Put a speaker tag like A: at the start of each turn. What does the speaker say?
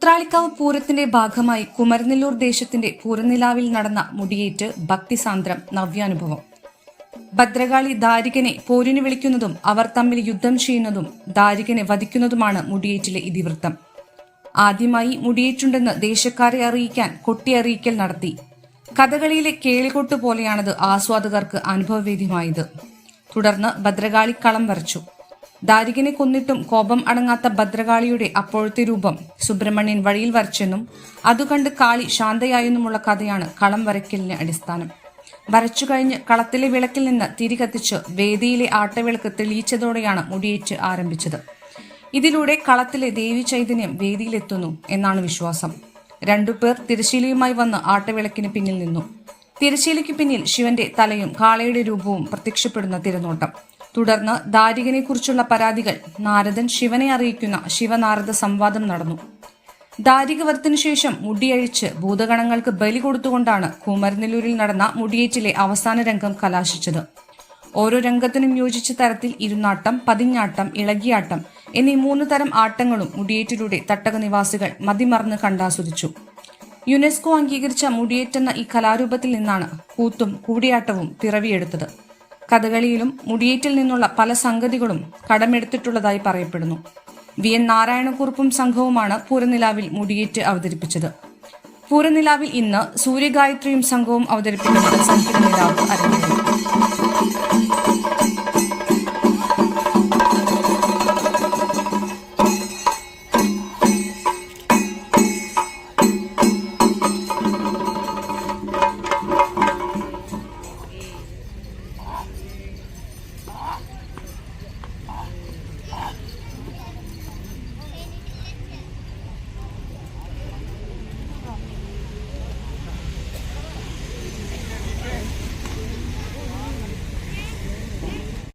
A: ഉത്രാളിക്കാവ് പൂരത്തിന്റെ ഭാഗമായി കുമരനെല്ലൂർ ദേശത്തിന്റെ പൂരനിലാവിൽ നടന്ന മുടിയേറ്റ് ഭക്തിസാന്ദ്രം നവ്യാനുഭവം. ഭദ്രകാളി ദാരികനെ പോരിന് വിളിക്കുന്നതും അവർ തമ്മിൽ യുദ്ധം ചെയ്യുന്നതും ദാരികനെ വധിക്കുന്നതുമാണ് മുടിയേറ്റിലെ ഇതിവൃത്തം. ആദ്യമായി മുടിയേറ്റുണ്ടെന്ന് ദേശക്കാരെ അറിയിക്കാൻ കൊട്ടിയറിയിക്കൽ നടത്തി. കഥകളിയിലെ കേളികൊട്ട് പോലെയാണത് ആസ്വാദകർക്ക് അനുഭവവേദ്യമായത്. തുടർന്ന് ഭദ്രകാളി കളം വരച്ചു. ദാരികനെ കൊന്നിട്ടും കോപം അടങ്ങാത്ത ഭദ്രകാളിയുടെ അപ്പോഴത്തെ രൂപം സുബ്രഹ്മണ്യൻ വഴിയിൽ വരച്ചെന്നും അതുകണ്ട് കാളി ശാന്തയായെന്നുമുള്ള കഥയാണ് കളം വരയ്ക്കലിന് അടിസ്ഥാനം. വരച്ചു കഴിഞ്ഞ് കളത്തിലെ വിളക്കിൽ നിന്ന് തിരി കത്തിച്ച് വേദിയിലെ ആട്ടവിളക്ക് തെളിയിച്ചതോടെയാണ് മുടിയേറ്റ് ആരംഭിച്ചത്. ഇതിലൂടെ കളത്തിലെ ദേവി ചൈതന്യം വേദിയിലെത്തുന്നു എന്നാണ് വിശ്വാസം. രണ്ടുപേർ തിരശീലയുമായി വന്ന് ആട്ടവിളക്കിന് പിന്നിൽ നിന്നു. തിരശീലയ്ക്ക് പിന്നിൽ ശിവന്റെ തലയും കാളയുടെ രൂപവും പ്രത്യക്ഷപ്പെടുന്ന തിരനോട്ടം. തുടർന്ന് ദാരികനെക്കുറിച്ചുള്ള പരാതികൾ നാരദൻ ശിവനെ അറിയിക്കുന്ന ശിവനാരദ സംവാദം നടന്നു. ദാരികവധത്തിനു ശേഷം മുടിയഴിച്ച് ഭൂതഗണങ്ങൾക്ക് ബലി കൊടുത്തുകൊണ്ടാണ് കുമരനെല്ലൂരിൽ നടന്ന മുടിയേറ്റിലെ അവസാന രംഗം കലാശിച്ചത്. ഓരോ രംഗത്തിനും യോജിച്ച തരത്തിൽ ഇരുന്നാട്ടം പതിഞ്ഞാട്ടം ഇളകിയാട്ടം എന്നീ മൂന്ന് തരം ആട്ടങ്ങളും മുടിയേറ്റിലൂടെ തട്ടക നിവാസികൾ മതിമറന്ന് കണ്ടാസ്വദിച്ചു. യുനെസ്കോ അംഗീകരിച്ച മുടിയേറ്റെന്ന ഈ കലാരൂപത്തിൽ നിന്നാണ് കൂത്തും കൂടിയാട്ടവും പിറവിയെടുത്തത്. കഥകളിയിലും മുടിയേറ്റിൽ നിന്നുള്ള പല സംഗതികളും കടമെടുത്തിട്ടുള്ളതായി പറയപ്പെടുന്നു. വി. എൻ. നാരായണക്കുറുപ്പും സംഘവുമാണ് പൂരനിലാവിൽ മുടിയേറ്റ് അവതരിപ്പിച്ചത്. പൂരനിലാവിൽ ഇന്ന് സൂര്യഗായത്രിയും സംഘവും അവതരിപ്പിക്കുന്നത് സംഗീത നിലാവ് അരങ്ങേറി